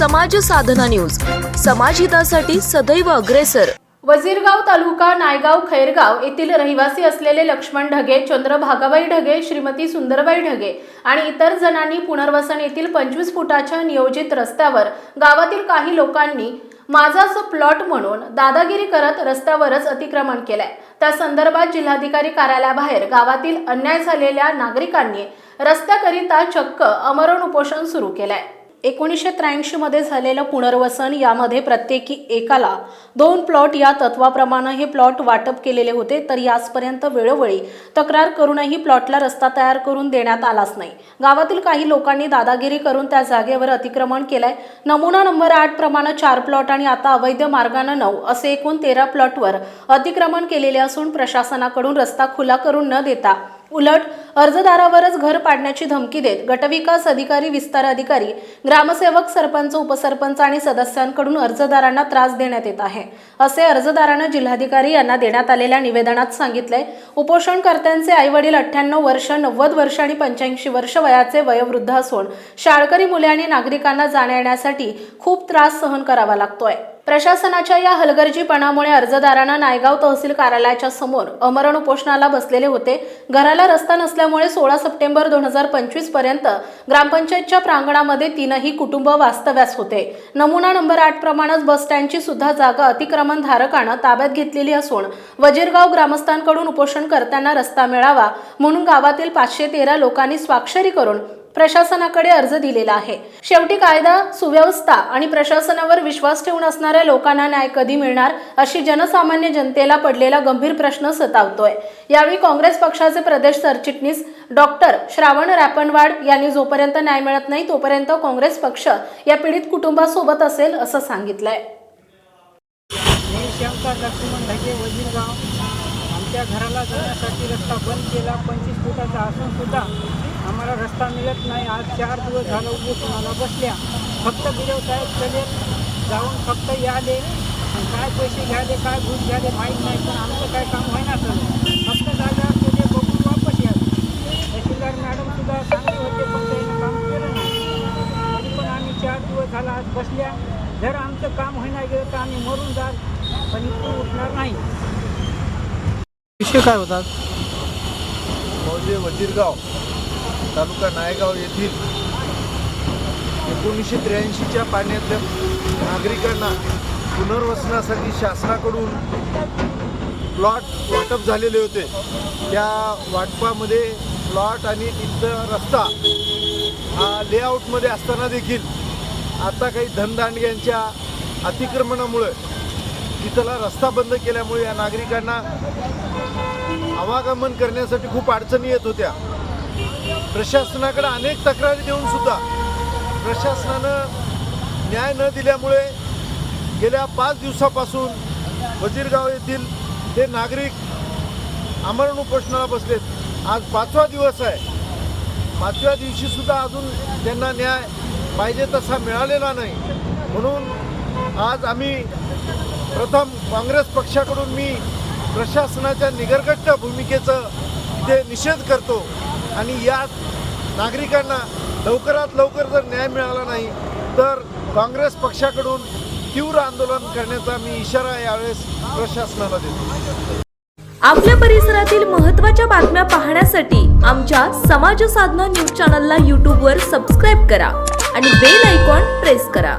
समाज साधना न्यूज. समाजहितासाठी सदैव अग्रेसर. वजीरगाव तालुका नायगाव खैरगाव येथील रहिवासी असलेले लक्ष्मण ढगे चंद्रभागाबाई ढगे श्रीमती सुंदरबाई ढगे आणि इतर जणांनी पुनर्वसन येथील पंचवीस फुटाच्या नियोजित रस्त्यावर गावातील काही लोकांनी माझाच प्लॉट म्हणून दादागिरी करत रस्त्यावरच अतिक्रमण केलंय. त्या संदर्भात जिल्हाधिकारी कार्यालयाबाहेर गावातील अन्याय झालेल्या नागरिकांनी रस्त्याकरिता चक्क अमरण उपोषण सुरू केलंय. एकोणीसशे त्र्याऐंशीमध्ये झालेलं पुनर्वसन यामध्ये प्रत्येकी एकाला दोन प्लॉट या तत्वाप्रमाणे हे प्लॉट वाटप केलेले होते तर याचपर्यंत वेळोवेळी तक्रार करूनही प्लॉटला रस्ता तयार करून देण्यात आलाच नाही. गावातील काही लोकांनी दादागिरी करून त्या जागेवर अतिक्रमण केलंय. नमुना नंबर आठ प्रमाणे चार प्लॉट आणि आता अवैध मार्गानं नऊ असे एकूण तेरा प्लॉटवर अतिक्रमण केलेले असून प्रशासनाकडून रस्ता खुला करून न देता उलट अर्जदारावरच घर पाडण्याची धमकी देत गटविकास अधिकारी विस्तार अधिकारी ग्रामसेवक सरपंच उपसरपंच आणि सदस्यांकडून अर्जदारांना त्रास देण्यात येत आहे. असे अर्जदारांना जिल्हाधिकारी यांना देण्यात आलेल्या निवेदनात सांगितलंय उपोषणकर्त्यांचे आई वडील अठ्ठ्याण्णव वर्ष नव्वद वर्ष आणि पंच्याऐंशी वर्ष वयाचे वयोवृद्ध असून शाळकरी मुले आणि नागरिकांना जाण्या येण्यासाठी खूप त्रास सहन करावा लागतोय. प्रशासनाच्या या हलगर्जीपणामुळे अर्जदारांना नायगाव तहसील कार्यालयाच्या समोर अमरण उपोषणाला बसलेले होते. घराला रस्ता नसल्यामुळे सोळा सप्टेंबर दोन हजार पंचवीसपर्यंत ग्रामपंचायतच्या प्रांगणामध्ये तीनही कुटुंब वास्तव्यास होते. नमुना नंबर आठ प्रमाणेच बस स्टँडची सुद्धा जागा अतिक्रमण धारकानं ताब्यात घेतलेली असून वजीरगाव ग्रामस्थांकडून उपोषणकर्त्यांना रस्ता मिळावा म्हणून गावातील पाचशे तेरा लोकांनी स्वाक्षरी करून प्रशासनाकडे अर्ज दिलेला आहे. शेवटी कायदा सुव्यवस्था आणि प्रशासनावर विश्वास ठेवून असणाऱ्या लोकांना न्याय कधी मिळणार अशी जनसामान्य जनतेला पडलेला गंभीर प्रश्न सतावतोय. यावेळी काँग्रेस पक्षाचे प्रदेश सरचिटणीस डॉक्टर श्रावण रॅपणवाड यांनी जोपर्यंत न्याय मिळत नाही तोपर्यंत काँग्रेस पक्ष या पीडित कुटुंबासोबत असेल असं सांगितलंय. मी शंकर लक्ष्मण ढगे वजीरगाव. आमच्या घराला जाण्यासाठी रस्ता बंद केला पंचवीस फुटाचा असून सुद्धा आम्हाला रस्ता मिळत नाही. आज चार दिवस झालं उपोषणाला बसल्या. फक्त बिरव साहेब चले जाऊन फक्त याले. आणि काय पैसे घ्याले काय घुस घ्याले माहीत नाही. पण आमचं काय काम होईना सर. फक्त जागा केले बघून वापस या. तहसीलदार मॅडम सुद्धा चांगले होते पण त्यांनी काम केलं नाही. तरी पण आम्ही चार दिवस झाला आज बसल्या. जर आमचं काम होईना गेलं तर आम्ही मरून जाल. पण इथून उठणार नाही. विषय काय होतात मौजे वजीरगाव. तालुका नायगाव येथील एकोणीसशे त्र्याऐंशीच्या पाण्यातल्या नागरिकांना पुनर्वसनासाठी शासनाकडून प्लॉट वाटप झालेले होते. त्या वाटपामध्ये प्लॉट आणि तिथं रस्ता हा लेआउटमध्ये असताना देखील आता काही धनदांडग्यांच्या अतिक्रमणामुळे तिथला रस्ता बंद केल्यामुळे या नागरिकांना आवागमन करण्यासाठी खूप अडचणी येत होत्या. प्रशासनाकडे अनेक तक्रारी देऊन सुद्धा प्रशासनानं न्याय न दिल्यामुळे गेल्या पाच दिवसापासून वजीरगाव येथील हे नागरिक आमरण उपोषणाला बसलेत. आज पाचवा दिवस आहे. पाचव्या दिवशी सुद्धा अजून त्यांना न्याय पाहिजे तसा मिळालेला नाही. म्हणून आज आम्ही प्रथम काँग्रेस पक्षाकडून मी प्रशासनाच्या निगरगट्ट भूमिकेचं ते निषेध करतो. आणि या नागरिकांना लवकरात लवकर जर न्याय मिळाला नाही तर काँग्रेस पक्षाकडून तीव्र आंदोलन करण्याचा मी इशारा यावेळेस प्रशासनाला देतो. आपल्या परिसरातील महत्त्वाच्या बातम्या पाहण्यासाठी आमच्या समाज साधना न्यूज चॅनलला यूट्यूबवर सबस्क्राईब करा आणि बेल आयकॉन प्रेस करा.